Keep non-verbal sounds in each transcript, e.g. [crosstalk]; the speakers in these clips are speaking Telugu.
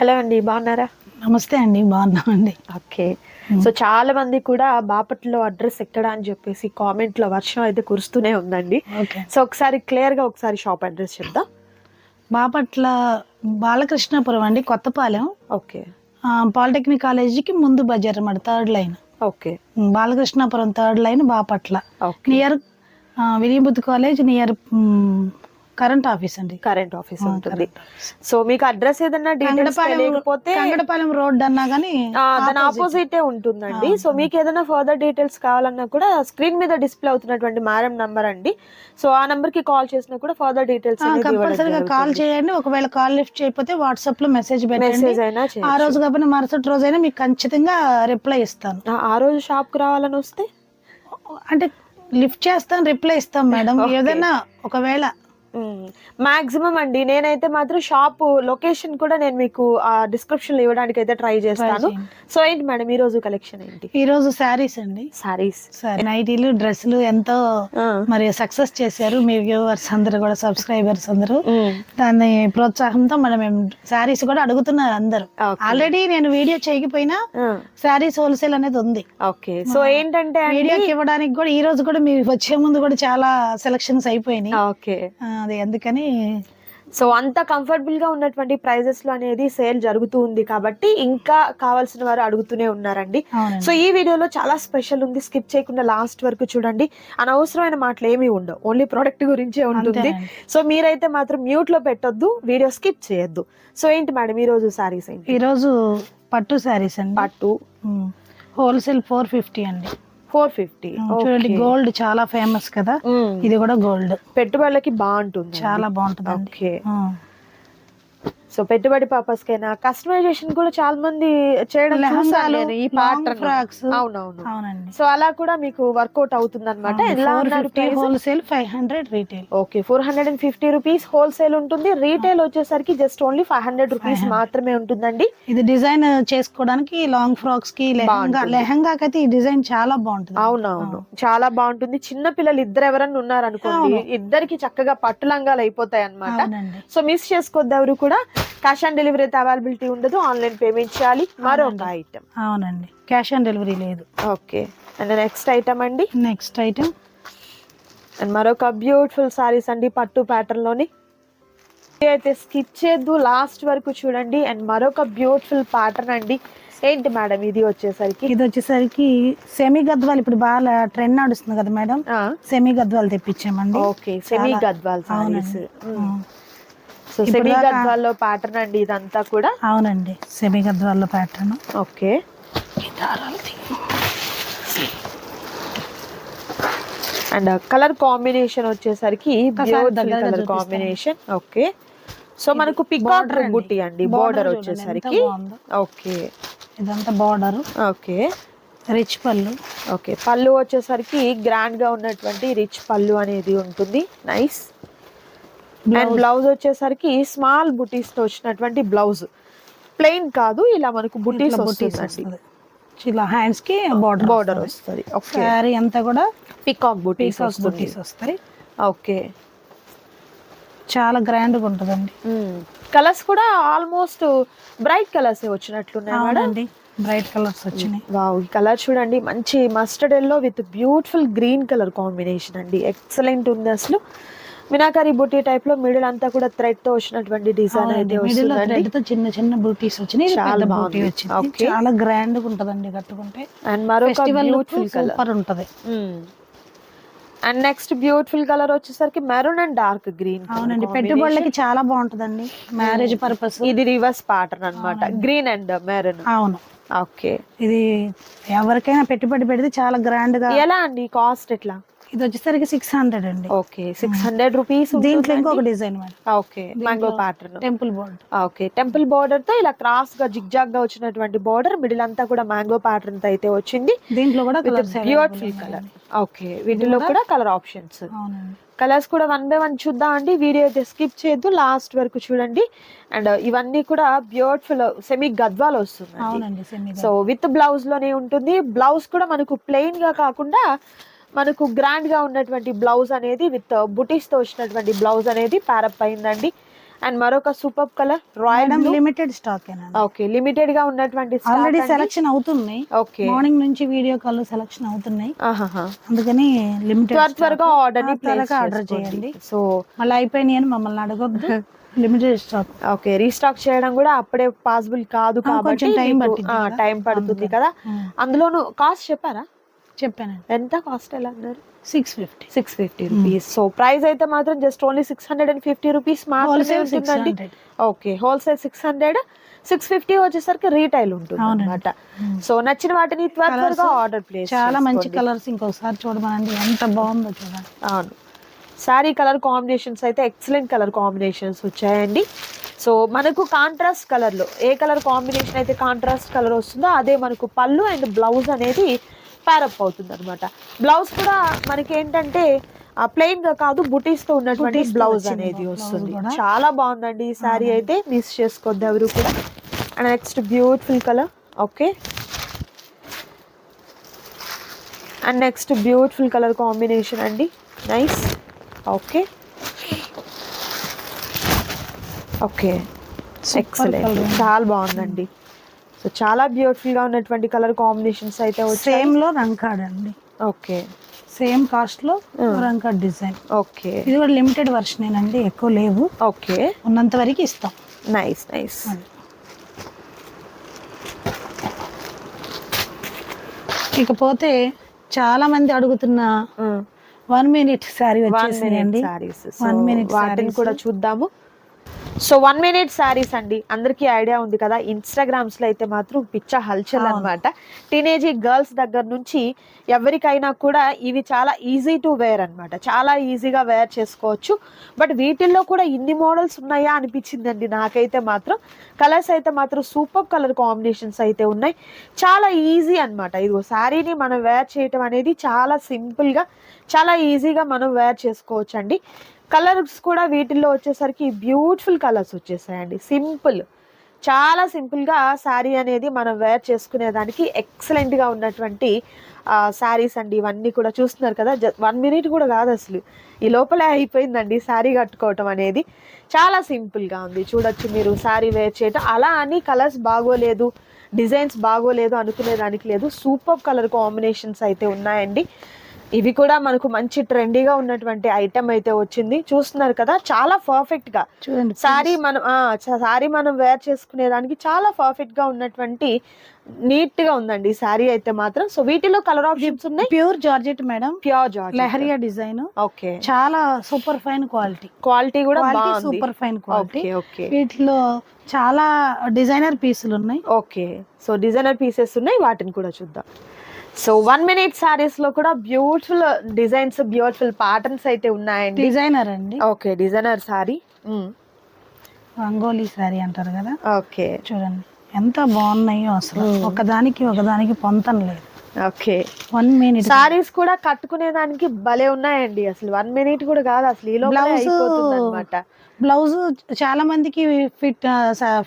హలో అండి బాగున్నారా? నమస్తే అండి బాగున్నామండి. ఓకే. సో చాలా మంది కూడా బాపట్లో అడ్రస్ ఎక్కడ అని చెప్పేసి కామెంట్లో వర్షం అయితే కురుస్తూనే ఉందండి. ఓకే. సో ఒకసారి క్లియర్గా ఒకసారి షాప్ అడ్రస్ చెప్దాం. బాపట్ల బాలకృష్ణపురం అండి కొత్తపాలెం. ఓకే. పాలిటెక్నిక్ కాలేజీకి ముందు బజార్ అన్నమాట third line. Okay. Balakrishnapuram third line Bapatla. Okay. Near విలియబుద్ధ్ college near current office అండి. కరెంట్ ఆఫీస్ ఉంటుంది. సో మీకు అడ్రస్ ఏదన్నా డీటెయిల్స్ తెలియకపోతే కంగడపాలెం రోడ్ అన్నా ఆ, దాని ఆపోజిట్. ఉంటుందండి. సో మీకు ఏదైనా ఫర్దర్ డీటెయిల్స్ కావాలన్నా కూడా స్క్రీన్ మీద డిస్ప్లే అవుతున్నటువంటి మేడం నంబర్ అండి. సో ఆ నంబర్కి కాల్ చేసినా కూడా ఫర్దర్ డీటెయిల్స్ కంపల్సరీగా కాల్ చేయండి. ఒకవేళ కాల్ లిఫ్ట్ చేయకపోతే వాట్సాప్లో మెసేజ్ పెట్టండి. మెసేజ్ అయినా ఆ. రోజు కాకపోతే మరుసటి రోజైనా మీకు ఖచ్చితంగా రిప్లై ఇస్తాను. ఆ- రోజు షాప్కు రావాలని వస్తే? అంటే లిఫ్ట్ చేస్తాం రిప్లై ఇస్తాం మేడం. [laughs] ఏదైనా ఒకవేళ మాక్సిమం అండి. నేనైతే మాత్రం షాప్ లొకేషన్ కూడా నేను మీకు ఆ డిస్క్రిప్షన్లో ఇవ్వడానికి అయితే ట్రై చేస్తాను. చేయండి. సో ఏంటి మేడం ఈ రోజు కలెక్షన్ ఏంటి? ఈ రోజు శారీస్ అండి. సారీస్ సరే నైటీలు డ్రెస్సులు ఎంతో మరి సక్సెస్ చేశారు. మీ వ్యూవర్స్ అందరూ కూడా సబ్స్క్రైబర్స్ అందరూ. దాన్ని ప్రోత్సాహంతో మనం శారీస్ కూడా అడుగుతున్నారు అందరూ. ఆల్రెడీ నేను వీడియో చేయకపోయినా శారీస్ హోల్సేల్ అనేది ఉంది. ఓకే. సో ఏంటంటే అండి వీడియోకి ఇవ్వడానికి కూడా ఈ రోజు కూడా మీరు వచ్చే ముందు కూడా చాలా సెలక్షన్స్ అయిపోయినాయి. ఓకే. ఆ, అది అందుకని సో అంత కంఫర్టబుల్గా ఉన్నటువంటి ప్రైజెస్లో అనేది సేల్ జరుగుతూ ఉంది కాబట్టి ఇంకా కావాల్సిన వారు అడుగుతూనే ఉన్నారండి. సో ఈ వీడియోలో చాలా స్పెషల్ ఉంది. స్కిప్ చేయకుండా లాస్ట్ వరకు చూడండి. అనవసరమైన మాటలు ఏమీ ఉండవు. ఓన్లీ ప్రోడక్ట్ గురించే ఉంటుంది. సో మీరైతే మాత్రం మ్యూట్లో పెట్టొద్దు వీడియో స్కిప్ చేయొద్దు. సో ఏంటి మేడం ఈ రోజు సారీస్ ఏంటి? ఈ రోజు పట్టు శారీస్ అండి. పట్టు. హోల్సేల్ ఫోర్ ఫిఫ్టీ అండి. Four fifty. చూడండి గోల్డ్ చాలా ఫేమస్ కదా. ఇది కూడా గోల్డ్. పెట్టుబడులకి బాగుంటుంది. చాలా బాగుంటుందండి. ఓకే. సో పెట్టుబడి పర్పస్ కైనా కస్టమైజేషన్ కూడా చాలా మంది చేయడం చూసాను ఈ frocks. అవునవును. అవునండి. సో అలా కూడా మీకు వర్కౌట్ అవుతుంది అనమాట ఎలా wholesale five hundred retail okay four hundred and fifty rupees wholesale ఉంటుంది. రీటైల్ వచ్చేసరికి just only five hundred rupees మాత్రమే ఉంటుందండి. ఇది డిజైన్ చేసుకోవడానికి లాంగ్ ఫ్రాక్స్కి లెహంగా లెహంగాకి అయితే ఈ డిజైన్ చాలా బాగుంటుంది. అవునవును. చాలా బాగుంటుంది. చిన్న పిల్లలు ఇద్దరు ఎవరన్నా ఉన్నారనుకోండి ఇద్దరికి చక్కగా పట్టు లంగాలు అయిపోతాయి అన్నమాట అవునండి. సో మిస్ చేసుకోవద్దు ఎవరు కూడా క్యాష్ ఆన్ డెలివరీ అయితే అవైలబిలిటీ ఉండదు. ఆన్లైన్ పేమెంట్ చేయాలి. మరొక ఐటమ్ అవునండి. క్యాష్ ఆన్ డెలివరీ లేదు. ఓకే. అండ్ నెక్స్ట్ ఐటమ్ అండి. నెక్స్ట్ ఐటమ్ అండ్ మరొక బ్యూటిఫుల్ సారీస్ అండి పట్టు ప్యాటర్న్లోని. ఇది అయితే స్కిప్ చేయొద్దు లాస్ట్ వరకు చూడండి. అండ్ మరొక బ్యూటిఫుల్ ప్యాటర్న్ అండి. ఏంటి మేడం ఇది వచ్చేసరికి? ఇది వచ్చేసరికి సెమీ గద్వాల్. ఇప్పుడు బాగా ట్రెండ్ నడుస్తుంది కదా madam semi Gadwal తెప్పించామండి. Okay. Semi Gadwal saris. So semi దాకా- గద్వాల్లో ప్యాటర్న్ అండి ఇదంతా కూడా? అవునండి semi గద్వాల్లో pattern okay. And colour combination వచ్చేసరికి కలర్. Combination okay. సో మనకు పికాక్ border అండి. బుట్టి అండి బోర్డర్ వచ్చేసరికి. ఓకే. ఇదంతా బార్డర్ ఓకే. రిచ్ పళ్ళు. ఓకే. పళ్ళు వచ్చేసరికి గ్రాండ్గా ఉన్నటువంటి రిచ్ పళ్ళు అనేది ఉంటుంది. నైస్ అండ్ బ్లౌజ్ వచ్చేసరికి స్మాల్ బుటీస్తో వచ్చినటువంటి బ్లౌజ్ ప్లెయిన్ కాదు ఇలా మనకు బుటీస్ బుటీస్ వస్తుందండి. ఇలా హ్యాండ్స్కి బార్డర్ బోర్డర్ వస్తుంది. శారీ అంతా కూడా పికాక్ బుటీస్ బుటీస్ వస్తాయి ఓకే చాలా గ్రాండ్గా ఉంటుందండి. కలర్స్ కూడా ఆల్మోస్ట్ బ్రైట్ కలర్స్ వచ్చినట్లున్నాయి మేడం బ్రైట్ కలర్స్ వచ్చినాయి. వావ్ ఈ కలర్ చూడండి. మంచి mustard yellow with beautiful green colour combination అండి. ఎక్సలెంట్ ఉంది అసలు. మినాకరీ బుట్టి టైప్లో మిడిల్ అంతా కూడా థ్రెడ్తో వచ్చినటువంటి డిజైన్ అయితే చిన్న చిన్న బూటీస్ వచ్చినాయి. చాలా బూటీ బాగుంది. వచ్చింది. చాలా గ్రాండ్గా ఉంటదండి కట్టుకుంటే. అండ్ మరొక బ్యూటిఫుల్ కలర్ ఉంటది. అండ్ నెక్స్ట్ బ్యూటిఫుల్ కలర్ వచ్చేసరికి మెరూన్ అండ్ డార్క్ గ్రీన్ అవునండి. పెట్టుబడులకి చాలా బాగుంటదండి. మ్యారేజ్ పర్పస్ ఇది రివర్స్ ప్యాటర్న్ అన్నమాట. గ్రీన్ అండ్ మెరూన్ అవును. ఓకే ఇది ఎవరికైనా పెట్టుబడి పెడితే చాలా గ్రాండ్గా ఎలా అండి? కాస్ట్ ఎట్లా? ఇది వచ్చేసరికి సిక్స్ హండ్రెడ్ అండి. ఓకే సిక్స్ హండ్రెడ్ రూపీస్ దీంట్లో ఇంకొక design okay mango pattern temple border okay temple బార్డర్తో ఇలా క్రాస్గా జిగ్జాగ్గా వచ్చినటువంటి బార్డర్ మిడిల్ అంతా కూడా మ్యాంగో ప్యాటర్న్తో అయితే వచ్చింది. దీంట్లో కూడా బ్యూటిఫుల్ కలర్ ఓకే వీటిలో కూడా కలర్ ఆప్షన్స్ కలర్స్ కూడా వన్ బై వన్ చూద్దాం అండి. వీడియో అయితే స్కిప్ చేయొద్దు. లాస్ట్ వరకు చూడండి. అండ్ ఇవన్నీ కూడా బ్యూటిఫుల్ సెమీ గద్వాలు వస్తుంది అవునండి సెమీ సో విత్ బ్లౌజ్లోనే ఉంటుంది. బ్లౌజ్ కూడా మనకు ప్లెయిన్గా కాకుండా మనకు గ్రాండ్గా ఉన్నటువంటి బ్లౌజ్ అనేది విత్ బుటీస్తో వచ్చినటువంటి బ్లౌజ్ అనేది ప్యారప్ అయిందండి. అండ్ మరొక super colour royal limited stock okay లిమిటెడ్గా ఉన్నటువంటి ఆల్రెడీ సెలక్షన్ అవుతున్నాయి. ఓకే మార్నింగ్ నుంచి వీడియో కాల్ సెలక్షన్ అవుతున్నాయి. ఆహాహా. అందుకని లిమిటెడ్ త్వర త్వరగా ఆర్డర్ని ఆర్డర్ చేయండి. సో మళ్ళీ అయిపోయినాయి అని మమ్మల్ని అడగొద్దు. లిమిటెడ్ స్టాక్ ఓకే రీస్టాక్ చేయడం కూడా అప్పుడే పాసిబుల్ కాదు కాబట్టి. టైం పడుతుంది కదా. అందులోను కాస్ట్ చెప్పారా? చెప్పానండి. ఎంత కాస్ట్ ఎలా అన్నారు? Six fifty. Six fifty rupees. So price అయితే మాత్రం just only six hundred and fifty rupees మాత్రమే okay wholesale six hundred six fifty వచ్చేసరికి రీటైల్ ఉంటుంది అనమాట సో నచ్చిన వాటిని త్వర త్వరగా ఆర్డర్ ప్లేస్ చాలా మంచి కలర్స్ ఇంకొకసారి చూడమనండి. ఎంత బాగుందో చూడండి. అవును. శారీ కలర్ కాంబినేషన్స్ అయితే ఎక్సలెంట్ కలర్ కాంబినేషన్స్ వచ్చాయండి. సో మనకు కాంట్రాస్ట్ కలర్లో ఏ కలర్ కాంబినేషన్ అయితే కాంట్రాస్ట్ కలర్ వస్తుందో అదే మనకు పళ్ళు అండ్ బ్లౌజ్ అనేది ప్యారప్ అవుతుంది అనమాట బ్లౌజ్ కూడా మనకి ఏంటంటే ప్లెయిన్గా కాదు బుటీస్తో ఉన్నటువంటి బ్లౌజ్ అనేది వస్తుంది. చాలా బాగుందండి ఈ శారీ అయితే. మిస్ చేసుకోవద్దు ఎవరు కూడా. And next beautiful colour okay and next beautiful colour combination అండి. Nice okay okay excellent. చాలా బాగుందండి. సో చాలా బ్యూటిఫుల్గా ఉన్నటువంటి కలర్ కాంబినేషన్స్ అయితే సేమ్లో రంకాడ్ అండి. ఓకే. సేమ్ కాస్ట్లో రంకాడ్ డిజైన్ ఓకే. ఇది కూడా లిమిటెడ్ వర్షన్ అండి ఎక్కువ లేవు. ఓకే. ఉన్నంత వరకు ఇస్తాం. Nice nice. ఇకపోతే చాలా మంది అడుగుతున్న వన్ మినిట్ శారీ వచ్చేసిందండి సారీస్ One minute వాటిని. కూడా చూద్దాము. సో వన్ మినిట్ శారీస్ అండి. అందరికీ ఐడియా ఉంది కదా ఇన్స్టాగ్రామ్స్లో అయితే మాత్రం పిచ్చ హల్చల్. అనమాట టీనేజీ గర్ల్స్ దగ్గర నుంచి ఎవరికైనా కూడా ఇవి చాలా ఈజీ టు వేర్ అన్నమాట. చాలా ఈజీగా వేర్ చేసుకోవచ్చు. బట్ వీటిల్లో కూడా ఇన్ని మోడల్స్ ఉన్నాయా అనిపించిందండి నాకైతే మాత్రం. కలర్స్ అయితే మాత్రం సూపర్ కలర్ కాంబినేషన్స్ అయితే ఉన్నాయి. చాలా ఈజీ అన్నమాట. ఇదిగో శారీని మనం వేర్ చేయటం అనేది చాలా simple గా చాలా ఈజీగా మనం వేర్ చేసుకోవచ్చు అండి కలర్స్ కూడా వీటిల్లో వచ్చేసరికి బ్యూటిఫుల్ కలర్స్ వచ్చేసాయండి. సింపుల్. చాలా సింపుల్గా శారీ అనేది మనం వేర్ చేసుకునేదానికి ఎక్సలెంట్గా ఉన్నటువంటి శారీస్ అండి. ఇవన్నీ కూడా చూస్తున్నారు కదా? వన్ మినిట్ కూడా కాదు అసలు. ఈ లోపలే అయిపోయిందండి శారీ కట్టుకోవటం అనేది. చాలా సింపుల్గా ఉంది. చూడొచ్చు మీరు శారీ వేర్ చేయటం. అలా అని కలర్స్ బాగోలేదు డిజైన్స్ బాగోలేదు అనుకునేదానికి లేదు. సూపర్ కలర్ కాంబినేషన్స్ అయితే ఉన్నాయండి. ఇవి కూడా మనకు మంచి ట్రెండీగా ఉన్నటువంటి ఐటమ్ అయితే వచ్చింది. చూస్తున్నారు కదా చాలా పర్ఫెక్ట్గా. చూడండి సారీ మనం సారీ మనం వేర్ చేసుకునేదానికి చాలా పర్ఫెక్ట్గా ఉన్నటువంటి నీట్గా ఉందండి సారీ అయితే మాత్రం. సో వీటిలో కలర్ ఆప్షన్స్ ఉన్నాయి? Pure georgette madam pure georgette leheriya design. Okay చాలా సూపర్ ఫైన్ క్వాలిటీ క్వాలిటీ కూడా super fine quality okay okay వీటిలో చాలా డిజైనర్ పీసులు ఉన్నాయి. ఓకే సో డిజైనర్ పీసెస్ ఉన్నాయి. వాటిని కూడా చూద్దాం. సో వన్ మినిట్ సారీస్లో కూడా బ్యూటిఫుల్ డిజైన్స్ బ్యూటిఫుల్ ప్యాటర్న్స్ అయితే ఉన్నాయండి డిజైనర్ అండి. ఓకే డిజైనర్ సారీ రంగోలీ శారీ అంటారు కదా? ఓకే చూడండి. ఎంత బాగున్నాయో అసలు. ఒకదానికి ఒకదానికి పొంతం లేదు. ఓకే వన్ మినిట్ సారీస్ కూడా కట్టుకునే దానికి భలే ఉన్నాయండి. అసలు వన్ మినిట్ కూడా కాదు. అసలు ఈ లోపలే అయిపోతుంది అనమాట బ్లౌజ్ చాలా మందికి ఫిట్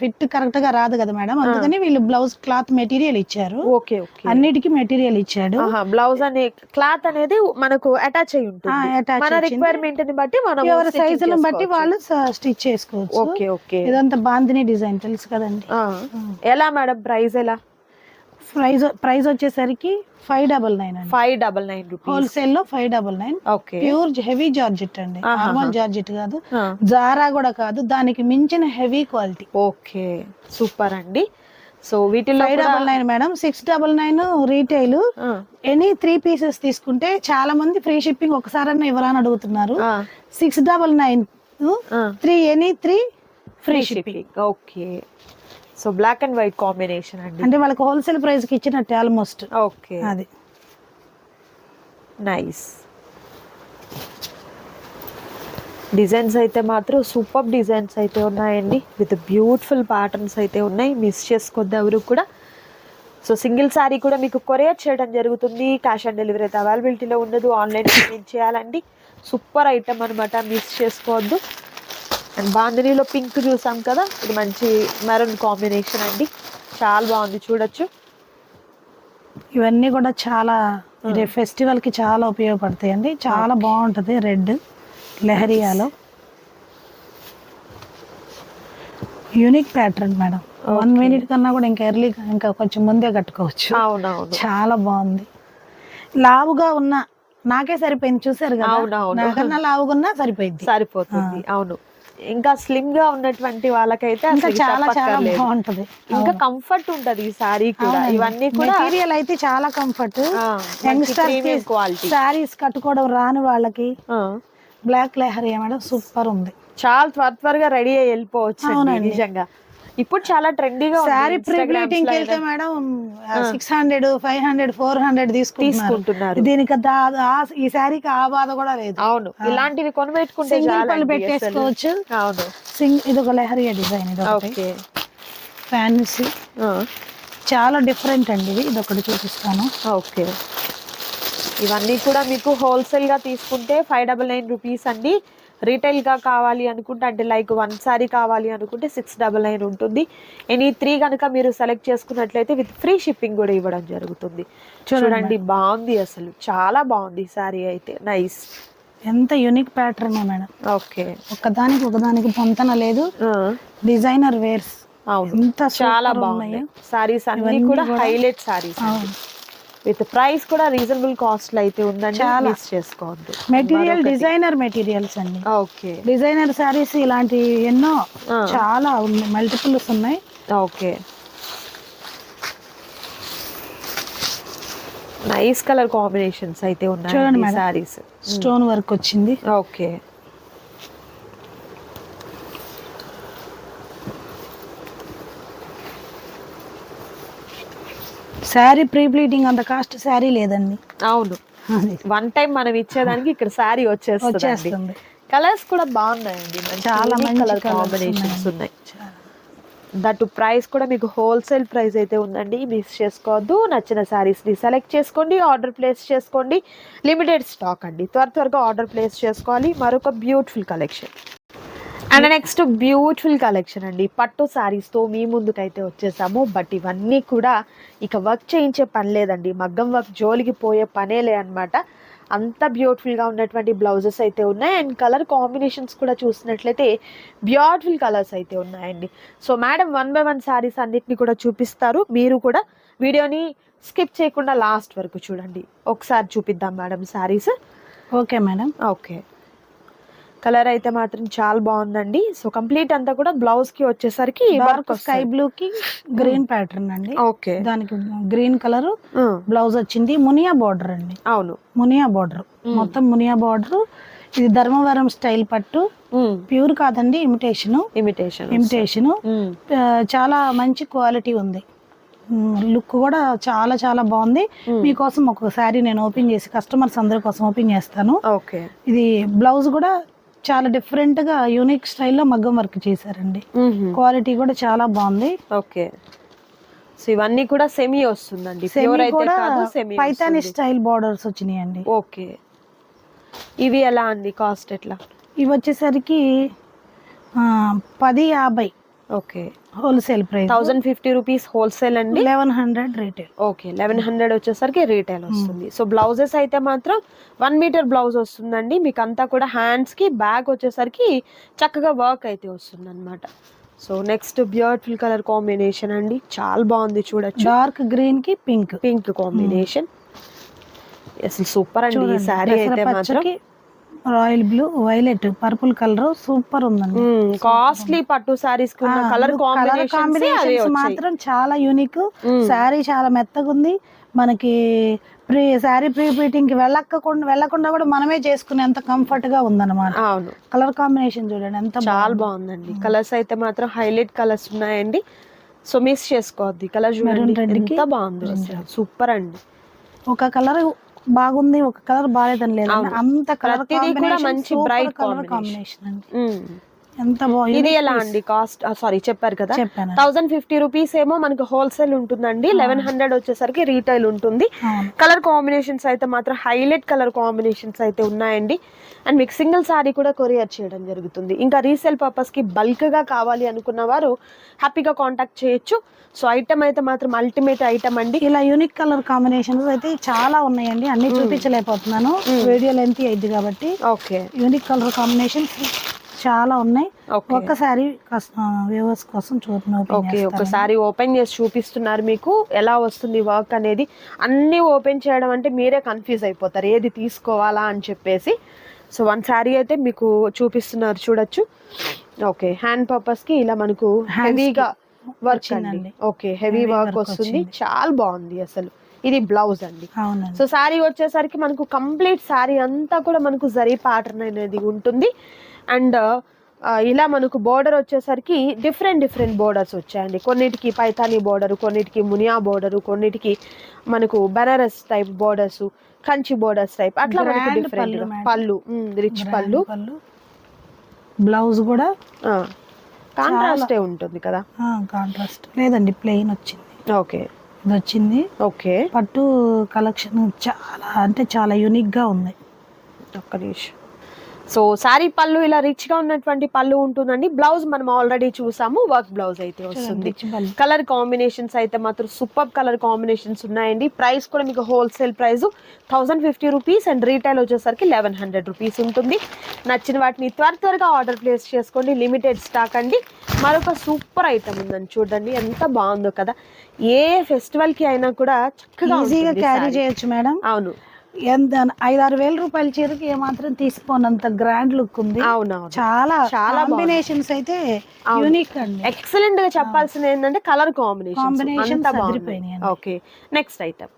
ఫిట్ కరెక్ట్గా రాదు కదా మేడం. అందుకని వీళ్ళు బ్లౌజ్ క్లాత్ మెటీరియల్ ఇచ్చారు. ఓకే అన్నిటికీ మెటీరియల్ ఇచ్చాడు. బ్లౌజ్ అనే క్లాత్ అనేది మనకు అటాచ్ అయి ఉంటుంది. మన. రిక్వైర్మెంట్ని బట్టి మనం ఎవరి సైజులను బట్టి వాళ్ళు స్టిచ్ చేసుకోవచ్చు. Okay okay. ఇదంతా బాందిని డిజైన్ తెలుసు కదండి. ఎలా మేడం ప్రైస్ ఎలా? ప్రైస్ ప్రైస్ వచ్చేసరికి ఫైవ్ డబల్ నైన్ అండి. ఫైవ్ డబల్ నైన్ హోల్సేల్లో five double nine. Okay. Pure heavy georgette అండి. నార్మల్ జార్జెట్ కాదు. జారా కూడా కాదు. దానికి మించిన హెవీ క్వాలిటీ. ఓకే. సూపర్ అండి. సో వీటిలో five double nine madam. Six double nine retail. Any three pieces తీసుకుంటే చాలా మంది ఫ్రీ షిప్పింగ్ ఒకసారన్నా ఇవ్వరని అడుగుతున్నారు. Six double nine three any three free shipping. Okay. So black and white combination అండి. అంటే వాళ్ళకి హోల్సేల్ ప్రైస్కి ఇచ్చినట్టు ఆల్మోస్ట్ ఓకే అది. నైస్ డిజైన్స్ అయితే మాత్రం సూపర్ డిజైన్స్ అయితే ఉన్నాయండి. విత్ బ్యూటిఫుల్ ప్యాటర్న్స్ అయితే ఉన్నాయి. మిస్ చేసుకోవద్దు ఎవరు కూడా. సో సింగిల్ శారీ కూడా మీకు కొరియర్ చేయడం జరుగుతుంది. క్యాష్ ఆన్ డెలివరీ అయితే అవైలబిలిటీలో ఉండదు. ఆన్లైన్ పేమెంట్ చేయాలండి. సూపర్ ఐటమ్ అనమాట మిస్ చేసుకోవద్దు అండ్ బాందినీలో పింక్ చూసాం కదా? ఇది మంచి మెరూన్ కాంబినేషన్ అండి. చాలా బాగుంది చూడొచ్చు. ఇవన్నీ కూడా చాలా ఫెస్టివల్కి చాలా ఉపయోగపడతాయి అండి చాలా బాగుంటది red లెహరియాలో. Unique pattern madam one minute కన్నా కూడా ఇంకా ఎర్లీ ఇంకా కొంచెం ముందే కట్టుకోవచ్చు. చాలా బాగుంది. లావుగా ఉన్న నాకే సరిపోయింది చూసారు కదా. నాకన్నా లావుగా ఉన్నా సరిపోయింది. సరిపోతుంది. అవును. ఇంకా స్లిమ్గా ఉన్నటువంటి వాళ్ళకైతే ఇంకా అసలు చాలా చాలా. బాగుంటది. ఇంకా కంఫర్ట్ ఉంటది ఈ సారీ కూడా. ఇవన్నీ కూడా మెటీరియల్ అయితే చాలా కంఫర్ట్ యంగ్స్టర్స్ క్వాలిటీ శారీస్ కట్టుకోవడం రాని వాళ్ళకి బ్లాక్ లెహరియా మేడం సూపర్ ఉంది. చాలా త్వర త్వరగా రెడీ అయ్యి వెళ్ళిపోవచ్చు నిజంగా. ఇప్పుడు చాలా ట్రెండీగా శారీ ప్రీ ప్లీటింగ్ వెళ్తే madam six hundred five hundred four hundred తీసుకుంటున్నారు. దీనికి ఈ శారీకి ఆ బాధ కూడా లేదు. అవును. ఇలాంటివి కొనిపెట్టుకుంటే సింగిల్ చాలండి పళ్ళు అసలు. పెట్టేసుకోవచ్చు. అవును. సింగ్ ఇది ఒక లెహరియా డిజైన్ ఇది ఓకే. ఫ్యాన్సీ చాలా డిఫరెంట్ అండి ఇది. ఇది ఒకటి చూపిస్తాను. ఓకే. ఇవన్నీ కూడా మీకు హోల్సేల్గా తీసుకుంటే ఫైవ్ డబల్ నైన్ రూపీస్ అండి. రీటైల్గా కావాలి అనుకుంటే అంటే లైక్ వన్ సారీ కావాలి అనుకుంటే సిక్స్ డబల్ నైన్ ఉంటుంది. ఎనీ త్రీ కనుక మీరు సెలెక్ట్ చేసుకున్నట్లయితే విత్ ఫ్రీ షిప్పింగ్ కూడా ఇవ్వడం జరుగుతుంది. చూడండి బాగుంది అసలు. చాలా బాగుంది సారీ అయితే. నైస్ ఎంత యూనిక్ ప్యాటర్న్ మేడం. ఓకే ఒకదానికి ఒకదానికి పొంతన లేదు. డిజైనర్ వేర్స్ అవును. చాలా ఉన్నాయో. సారీస్ అన్ని కూడా హైలైట్ సారీస్. విత్ ప్రైస్ కూడా రీజనబుల్ కాస్ట్ అయితే ఉందండి. చాలా. చేసుకోవద్దు. మెటీరియల్ డిజైనర్ మెటీరియల్స్ అండి. ఓకే. డిజైనర్ శారీస్ ఇలాంటి ఎన్నో. చాలా ఉన్నాయి. మల్టిపుల్స్ ఉన్నాయి. ఓకే. నైస్ కలర్ కాంబినేషన్స్ అయితే చూడండి ఉన్నాయి. సారీస్ స్టోన్ వర్క్ వచ్చింది. ఓకే. శారీ ప్రీ ప్లీటింగ్ అంత కాస్ట్ శారీ లేదండి. అవును. వన్ టైం మనం ఇచ్చేదానికి ఇక్కడ సారీ వచ్చేస్తుంది. కలర్స్ కూడా బాగున్నాయండి. చాలా మంచి కలర్ కాంబినేషన్స్ ఉన్నాయి. ఉన్నాయి. దట్ ప్రైస్ కూడా మీకు హోల్సేల్ ప్రైస్ అయితే ఉందండి. మిస్ చేసుకోవద్దు. నచ్చిన శారీస్ని సెలెక్ట్ చేసుకోండి. ఆర్డర్ ప్లేస్ చేసుకోండి. లిమిటెడ్ స్టాక్ అండి. త్వర త్వరగా ఆర్డర్ ప్లేస్ చేసుకోవాలి. మరొక beautiful collection and next beautiful collection అండి. పట్టు శారీస్తో మీ ముందుకైతే వచ్చేసాము. బట్ ఇవన్నీ కూడా ఇక వర్క్ చేయించే పని లేదండి. మగ్గం వర్క్ జోలికి పోయే పనేలే అనమాట అంత బ్యూటిఫుల్గా ఉన్నటువంటి బ్లౌజెస్ అయితే ఉన్నాయి. అండ్ కలర్ కాంబినేషన్స్ కూడా చూసినట్లయితే బ్యూటిఫుల్ కలర్స్ అయితే ఉన్నాయండి. So madam one by one saris అన్నిటిని కూడా చూపిస్తారు. మీరు కూడా వీడియోని స్కిప్ చేయకుండా లాస్ట్ వరకు చూడండి. ఒకసారి చూపిద్దాం madam saris okay madam okay colour అయితే మాత్రం చాలా బాగుందండి. సో కంప్లీట్ అంతా కూడా బ్లౌజ్కి వచ్చేసరికి స్కై బ్లూ కి గ్రీన్ ప్యాటర్న్ అండి. ఓకే దానికి గ్రీన్ కలర్ బ్లౌజ్ వచ్చింది. మునియా బార్డర్ అండి. అవును. మునియా బార్డర్ మొత్తం మునియా బార్డర్ ఇది ధర్మవరం స్టైల్ పట్టు. ప్యూర్ కాదండి ఇమిటేషన్ ఇమిటేషన్ ఇమిటేషన్ చాలా మంచి క్వాలిటీ ఉంది. లుక్ కూడా చాలా చాలా బాగుంది. మీకోసం ఒక శారీ నేను ఓపెన్ చేసి కస్టమర్స్ అందరి కోసం ఓపెన్ చేస్తాను. ఓకే ఇది బ్లౌజ్ కూడా చాలా డిఫరెంట్గా యూనిక్ స్టైల్లో మగ్గం వర్క్ చేశారండి. క్వాలిటీ కూడా చాలా బాగుంది. ఓకే. సో ఇవన్నీ కూడా సెమీ వస్తుందండి. ప్యూర్ అయితే కాదు సెమీ పైతాని స్టైల్ బార్డర్స్ వచ్చినాయండి. ఓకే. ఇవి ఎలా అండి కాస్ట్ ఎట్లా? ఇవి వచ్చేసరికి పది యాభై. Okay. Wholesale price? Thousand fifty rupees wholesale అండి. Eleven hundred retail. Okay eleven hundred వచ్చేసరికి రీటైల్ వస్తుంది. సో బ్లౌజెస్ అయితే మాత్రం వన్ మీటర్ బ్లౌజ్ వస్తుందండి. మీకు అంతా కూడా హ్యాండ్స్కి బ్యాక్ వచ్చేసరికి చక్కగా వర్క్ అయితే వస్తుంది అనమాట so next beautiful colour combination అండి. చాలా బాగుంది చూడొచ్చు. డార్క్ గ్రీన్కి పింక్. Pink combination. అసలు సూపర్ అండి ఈ శారీ అయితే మాత్రం. Royal blue violet purple colour super ఉందండి. కాస్ట్లీ పట్టు saris colour colour combination combinations మాత్రం చాలా యూనిక్ శారీ చాలా మెత్తగా ఉంది. మనకి ప్రీ శారీ ప్రీ ప్లీటింగ్కి వెళ్ళకుండా వెళ్ళకుండా కూడా మనమే చేసుకునేంత కంఫర్ట్గా ఉందన్నమాట. అవును. కలర్ కాంబినేషన్ చూడండి ఎంత చాలా బాగుందండి. కలర్స్ అయితే మాత్రం హైలైట్ కలర్స్ ఉన్నాయండి. సో మిస్ చేసుకోవద్దు. కలర్ చూడండి. ఎంత బాగుంది సూపర్ అండి. ఒక కలర్ బాగుంది ఒక కలర్ బాగాలేదని లేదు అంత కలర్ మంచి bright కలర్. కాంబినేషన్ అండి. ఎంత ఇది ఎలా అండి కాస్ట్? సారీ చెప్పారు కదా. థౌసండ్ ఫిఫ్టీ రూపీస్ ఏమో మనకి హోల్సేల్ ఉంటుందండి. లెవెన్ హండ్రెడ్ వచ్చేసరికి రీటైల్ ఉంటుంది. కలర్ కాంబినేషన్స్ అయితే మాత్రం హైలైట్ కలర్ కాంబినేషన్స్ అయితే ఉన్నాయండి. అండ్ మీకు సింగిల్ సారీ కూడా కొరియర్ చేయడం జరుగుతుంది. ఇంకా రీసేల్ పర్పస్కి బల్క్గా కావాలి అనుకున్న వారు హ్యాపీగా కాంటాక్ట్ చేయొచ్చు. సో ఐటమ్ అయితే మాత్రం అల్టిమేట్ ఐటమ్ అండి. ఇలా యూనిక్ కలర్ కాంబినేషన్స్ అయితే చాలా ఉన్నాయండి. అన్ని చూపించలేకపోతున్నాను. వీడియో లెంత్ అయింది కాబట్టి ఓకే. యూనిక్ కలర్ కాంబినేషన్ చాలా ఉన్నాయి. ఒక్కసారి వ్యూవర్స్ కోసం చూడండి ఓకే ఒకసారి ఓపెన్ చేసి చూపిస్తున్నారు మీకు. ఎలా వస్తుంది వర్క్ అనేది? అన్ని ఓపెన్ చేయడం అంటే మీరే కన్ఫ్యూజ్ అయిపోతారు. ఏది తీసుకోవాలా అని చెప్పేసి. సో వన్ శారీ అయితే మీకు చూపిస్తున్నారు చూడొచ్చు. ఓకే హ్యాండ్ పర్పస్కి ఇలా మనకు హెవీగా వర్క్. అండి. ఓకే హెవీ వర్క్ వస్తుంది. చాలా బాగుంది అసలు. ఇది బ్లౌజ్ అండి. సో శారీ వచ్చేసరికి మనకు కంప్లీట్ శారీ అంతా కూడా మనకు జరీ ప్యాటర్న్ అనేది ఉంటుంది. అండ్ ఇలా మనకు బోర్డర్ వచ్చేసరికి డిఫరెంట్ డిఫరెంట్ బోర్డర్స్ వచ్చాయండి. కొన్నిటికి పైతానీ బోర్డర్ కొన్నిటికి మునియా బోర్డర్ కొన్నిటికి మనకు Banaras type borders Kanchi borders type అట్లా మనకు డిఫరెంట్ పళ్ళు రిచ్ పళ్ళు పళ్ళు. బ్లౌజ్ కూడా కాంట్రాస్టే ఉంటుంది కదా? కాంట్రాస్ట్ లేదండి ప్లెయిన్ వచ్చింది. ఓకే. ఇది వచ్చింది. ఓకే. పట్టు కలెక్షన్ చాలా అంటే చాలా యూనిక్గా ఉంది ఒక్క నిమిషం. సో శారీ పళ్ళు ఇలా రిచ్గా ఉన్నటువంటి పళ్ళు ఉంటుందండి. బ్లౌజ్ మనం ఆల్రెడీ చూసాము. వర్క్ బ్లౌజ్ అయితే వస్తుంది. కలర్ కాంబినేషన్స్ అయితే మాత్రం సూపర్ కలర్ కాంబినేషన్స్ ఉన్నాయండి. ప్రైస్ కూడా మీకు wholesale price thousand fifty rupees and retail వచ్చేసరికి లెవెన్ హండ్రెడ్ రూపీస్ ఉంటుంది. నచ్చిన వాటిని త్వర త్వరగా ఆర్డర్ ప్లేస్ చేసుకోండి. లిమిటెడ్ స్టాక్ అండి. మరొక సూపర్ ఐటమ్ ఉందండి. చూడండి ఎంత బాగుందో కదా. ఏ ఫెస్టివల్కి అయినా కూడా చక్కగా ఈజీగా క్యారీ. చేయొచ్చు మేడం. అవును. ఎంత ఐదారు వేల రూపాయల చీరకి ఏమాత్రం తీసుకోనంత గ్రాండ్ లుక్ ఉంది. అవునవును. చాలా చాలా. కాంబినేషన్స్ అయితే. యూనిక్ అండి. ఎక్సలెంట్గా చెప్పాల్సింది ఏంటంటే colour combination. Okay next item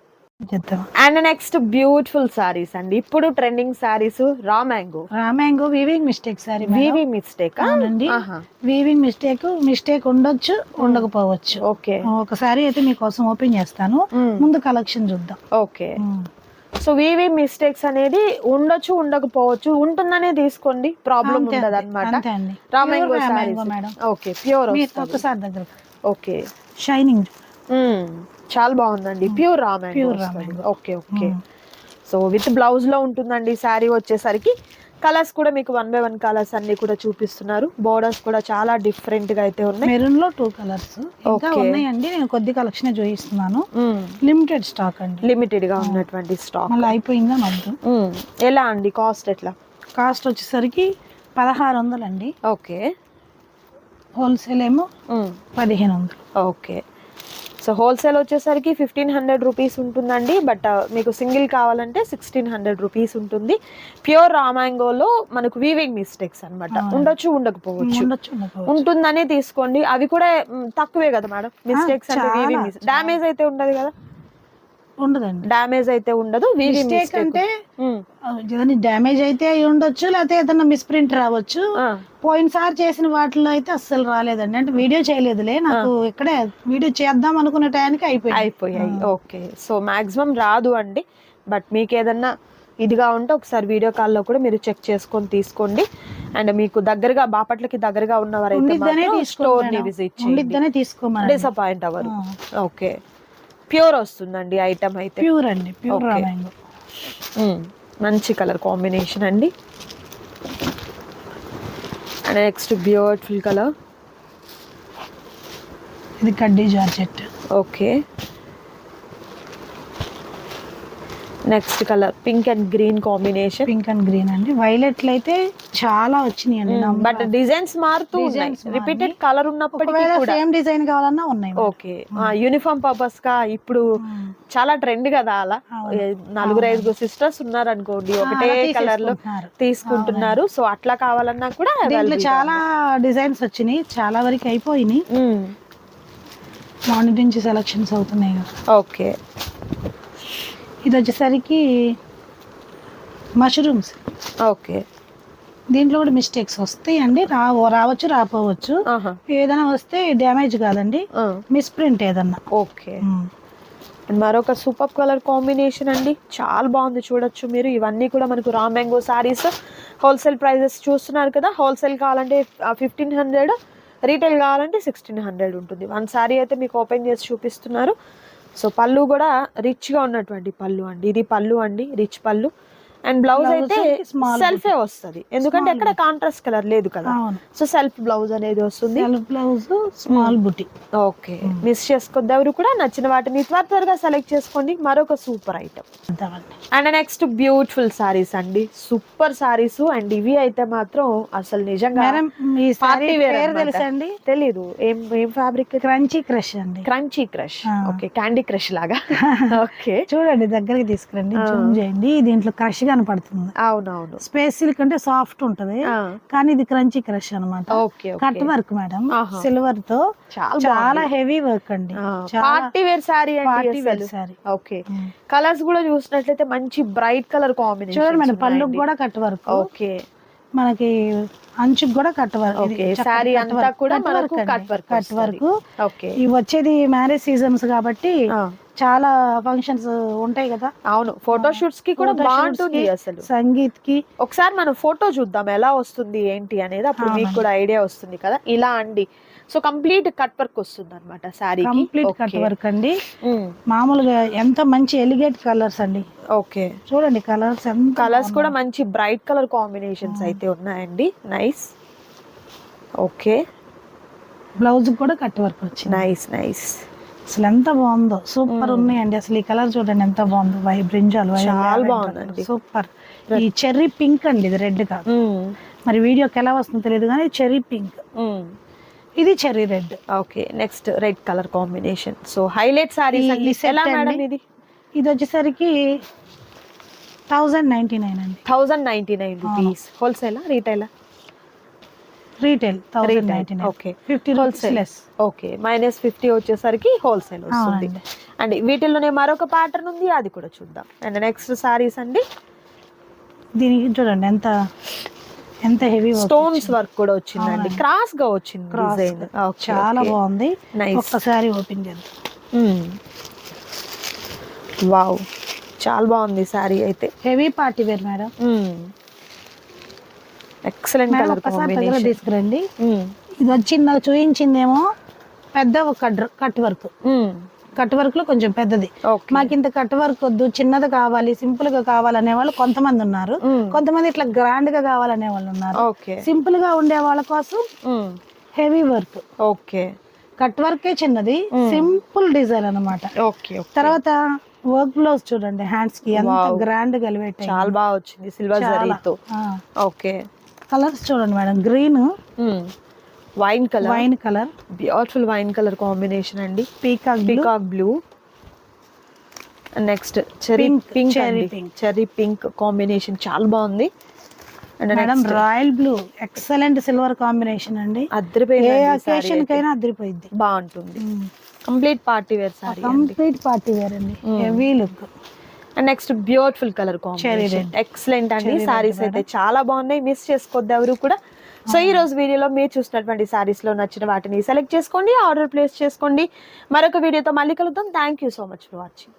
and next beautiful saris అండి. ఇప్పుడు trending saris raw mango raw mango weaving mistake sorry వివి మిస్టేక్ అవునండి. వీవింగ్ మిస్టేక్ మిస్టేక్ ఉండొచ్చు ఉండకపోవచ్చు. ఓకే ఒకసారి అయితే మీకోసం ఓపెన్ చేస్తాను. ముందు కలెక్షన్ చూద్దాం. ఓకే సో వివి మిస్టేక్స్ అనేది ఉండొచ్చు ఉండకపోవచ్చు ఉంటుందనే తీసుకోండి. ప్రాబ్లం ఉండదు అనమాట. ఓకే ప్యూర్ మీరు ఒకసారి దగ్గర ఓకే షైనింగ్ చాలా బాగుందండి. Pure raw Pure mango raw mango. Okay okay so with బ్లౌజ్లో ఉంటుందండి శారీ వచ్చేసరికి. కలర్స్ కూడా మీకు వన్ బై వన్ కలర్స్ అన్ని కూడా చూపిస్తున్నారు. బోర్డర్స్ కూడా చాలా డిఫరెంట్గా అయితే ఉన్నాయి. మెరూన్లో టూ కలర్స్ ఇంకా. ఉన్నాయండి. నేను కొద్ది కలెక్షన్ చూపిస్తున్నాను. లిమిటెడ్ స్టాక్ అండి. లిమిటెడ్గా ఉన్నటువంటి స్టాక్ మళ్ళీ అయిపోయిందా వద్దు ఎలా అండి? కాస్ట్ ఎట్లా? కాస్ట్ వచ్చేసరికి పదహారు వందలు అండి ఓకే హోల్సేల్ ఏమో పదిహేను వందలు. ఓకే సో హోల్సేల్ వచ్చేసరికి ఫిఫ్టీన్ హండ్రెడ్ రూపీస్ ఉంటుందండి బట్ మీకు సింగిల్ కావాలంటే సిక్స్టీన్ హండ్రెడ్ రూపీస్ ఉంటుంది ప్యూర్ రామాంగోలో మనకు వీవింగ్ మిస్టేక్స్ అన్నమాట అవును. ఉండొచ్చు ఉండకపోవచ్చు. ఉంటుందనే తీసుకోండి అవి కూడా తక్కువే కదా మేడం మిస్టేక్స్ అంటే వీవింగ్. డామేజ్ అయితే ఉండదు కదా ఉండదండి. డామేజ్ అయితే ఉండదు మిస్టేక్ అంటే డ్యామేజ్ అయితే అయి ఉండొచ్చు లేకపోతే ఏదైనా మిస్ప్రింట్ రావచ్చు. పోయినసారి చేసిన వాటిలో అయితే అస్సలు రాలేదండి. అంటే వీడియో చేయలేదులే నాకు ఇక్కడే వీడియో చేద్దాం అనుకున్న టైంకి అయిపోయింది. అయిపోయాయి. ఓకే. సో మాక్సిమం రాదు అండి. బట్ మీకు ఏదన్నా ఇదిగా ఉంటే ఒకసారి వీడియో కాల్లో కూడా మీరు చెక్ చేసుకొని తీసుకోండి. అండ్ మీకు దగ్గరగా బాపట్లకి దగ్గరగా ఉన్నవారైతే ఉండిద్దనే స్టోర్ని తీసుకోండి విజిట్ చేయండి. డిసప్పాయింట్ అవ్వరు. ఓకే. ప్యూర్ వస్తుందండి ఐటమ్ అయితే. ప్యూర్ అండి ప్యూర్. మంచి కలర్ కాంబినేషన్ అండి. And next beautiful colour. ఇది కడ్డీ georgette. Okay. Next colour pink and green combination pink and green అండి. వైలెట్లు అయితే చాలా వచ్చినాయి అండి బట్ డిజైన్స్ మారుతూ రిపీటెడ్ కలర్ ఉన్నప్పటికీ కూడా. సేమ్ డిజైన్ కావాలన్నా ఉన్నాయి ఓకే యూనిఫామ్ పర్పస్గా ఇప్పుడు చాలా ట్రెండ్ కదా అలా. నలుగురు ఐదుగురు సిస్టర్స్ ఉన్నారు అనుకోండి ఒకటే కలర్లో. తీసుకుంటున్నారు. సో అట్లా కావాలన్నా కూడా దీంట్లో చాలా డిజైన్స్ వచ్చినాయి. చాలా వరకు అయిపోయినాయి. మార్నింగ్ నుంచి సెలక్షన్స్ అవుతున్నాయి ఓకే ఇది వచ్చేసరికి మష్రూమ్స్ ఓకే. దీంట్లో కూడా మిస్టేక్స్ వస్తాయి అండి. రా రావచ్చు రాపోవచ్చు ఏదైనా వస్తే డ్యామేజ్ కాదండి. మిస్ప్రింట్ ఏదన్నా. ఓకే. మరొక సూపర్ కలర్ కాంబినేషన్ అండి. చాలా బాగుంది చూడొచ్చు మీరు. ఇవన్నీ కూడా మనకు raw mango saris wholesale prices చూస్తున్నారు కదా. హోల్సేల్ కావాలంటే ఫిఫ్టీన్ హండ్రెడ్ రీటైల్ కావాలంటే సిక్స్టీన్ హండ్రెడ్ ఉంటుంది. వన్ సారీ అయితే మీకు ఓపెన్ చేసి చూపిస్తున్నారు. సో పళ్ళు కూడా రిచ్గా ఉన్నటువంటి పళ్ళు అండి. ఇది పళ్ళు అండి రిచ్ పళ్ళు. అండ్ బ్లౌజ్ అయితే సెల్ఫే వస్తుంది. ఎందుకంటే ఎక్కడ కాంట్రాస్ట్ కలర్ లేదు కదా. సో సెల్ఫ్ బ్లౌజ్ అనేది వస్తుంది. Self blouse small buti okay. Miss చేసుకోద్ది ఎవరు కూడా నచ్చిన వాటిని త్వర త్వరగా సెలెక్ట్ చేసుకోండి. మరొక సూపర్ ఐటమ్ అండి నెక్స్ట్ బ్యూటిఫుల్ సారీస్ అండి. సూపర్ సారీస్ అండ్ ఇవి అయితే మాత్రం అసలు నిజంగా మేడం మీ సారీ Party wear పేరు అన్నమాట. తెలుసా అండి తెలీదు. ఏం ఏం ఫ్యాబ్రిక్ క్రంచీ క్రష్ అండి. Crunchy crush. Okay candy crush లాగా. [laughs] ఓకే చూడండి దగ్గరికి తీసుకురండి. చేయండి. దీంట్లో క్రష్ కనపడుతుంది. అవునవును. స్పేస్ సిల్క్ అంటే సాఫ్ట్ ఉంటది. కానీ ఇది క్రంచీ క్రష్ అనమాట కట్ వర్క్ మేడం. సిల్వర్తో చాలా హెవీ వర్క్ అండి. Party wear sari party wear sari okay. Colours కూడా చూసినట్లయితే మంచి బ్రైట్ కలర్ కాంబినేషన్ చూడండి మేడం పళ్ళుకి కూడా కట్ వర్క్ ఓకే. మనకి అంచుకు కూడా కట్ వర్క్ సారీ అంతా కూడా మనకు కట్ వర్క్ కట్ వర్క్. ఇవి వచ్చేది మ్యారేజ్ సీజన్స్ కాబట్టి చాలా ఫంక్షన్స్ ఉంటాయి కదా. అవును ఫోటో షూట్స్కి కూడా బాగుంటుంది అసలు. సంగీత్కి ఒకసారి మనం ఫోటో చూద్దాం ఎలా వస్తుంది ఏంటి అనేది అప్పుడు మీకు కూడా ఐడియా వస్తుంది కదా. ఇలా అండి. సో కంప్లీట్ కట్ వర్క్ వస్తుంది అనమాట సారీ కంప్లీట్ కట్ వర్క్ అండి. మామూలుగా ఎంత మంచి ఎలిగేట్ కలర్స్ అండి. ఓకే. చూడండి కలర్స్ ఎంత కలర్స్ కూడా మంచి బ్రైట్ కలర్ కాంబినేషన్స్ అయితే ఉన్నాయండి. నైస్. ఓకే. బ్లౌజ్ కూడా కట్ వర్క్ వచ్చింది. Nice nice. అసలు ఎంత బాగుందో. సూపర్ ఉన్నాయండి. అసలు ఈ కలర్ చూడండి ఎంత బాగుందో. వై బ్రింజాల్ చాలా బాగుందండి. సూపర్. ఈ చెర్రీ పింక్ అండి ఇది రెడ్ కాదు. మరి వీడియోకి ఎలా వస్తుందో తెలియదు కానీ చెర్రీ పింక్. ఇది cherry red. Okay next red colour combination. So highlight saris ఎలా మేడం. ఇది? ఇది వచ్చేసరికి థౌజండ్ నైన్టీ నైన్ అండి. Thousand ninety nine rupees. హోల్సేలా రీటైలా? Retail Retail, ninety nine. okay. Fifty. Less okay minus fifty వచ్చేసరికి హోల్సేల్ వస్తుంది. అండ్ వీటిల్లోనే మరొక ప్యాటర్న్ ఉంది అది కూడా చూద్దాం. అండ్ నెక్స్ట్ సారీస్ అండి? దీనికి చూడండి ఎంత ఎంత హెవీ స్టోన్స్ వర్క్ కూడా వచ్చిందండి. క్రాస్గా వచ్చింది డిజైన్ చాలా బాగుంది. Nice. ఒక్కసారి ఓపెన్ చేద్దాం. వావ్ చాలా బాగుంది సారీ అయితే. Heavy party wear madam excellent colour combination తీసుకురండి. ఇది వచ్చింది చూపించిందేమో పెద్ద కట్ వర్క్ కట్ వర్క్లో కొంచెం పెద్దది. మాకు ఇంత కట్ వర్క్ వద్దు చిన్నది కావాలి సింపుల్గా కావాలనే వాళ్ళు కొంతమంది ఉన్నారు. కొంతమంది ఇట్లా గ్రాండ్గా కావాలనే వాళ్ళు ఉన్నారు. సింపుల్గా ఉండే వాళ్ళ కోసం హెవీ వర్క్. ఓకే. కట్ వర్కే చిన్నది. సింపుల్ డిజైన్ అన్నమాట. ఓకే తర్వాత వర్క్ బ్లౌజ్ చూడండి హ్యాండ్స్కి ఎంత. గ్రాండ్గా ఎలివేట్ చాలా బాగా వచ్చింది సిల్వర్ జరీతో. ఓకే. కలర్స్ చూడండి madam green. Wine colour wine colour beautiful wine colour combination అండి. Peacock peacock blue next cherry pink. Cherry pink combination చాలా బాగుంది. And madam royal blue excellent silver combination అండి. ఏ అద్దరిపోయింది అకేషన్ కైనా అదిరిపోయింది బాగుంటుంది. Complete party wear sari complete party wear అండి. Heavy look and next beautiful colour combination. Excellent అండి. సారీస్ అయితే చాలా బాగున్నాయి. మిస్ చేసుకోవద్దు ఎవరు కూడా. సో ఈ రోజు వీడియోలో మీరు చూసినటువంటి సారీస్లో నచ్చిన వాటిని సెలెక్ట్ చేసుకోండి ఆర్డర్ ప్లేస్ చేసుకోండి. మరొక వీడియోతో మళ్ళీ కలుద్దాం. Thank you so much for watching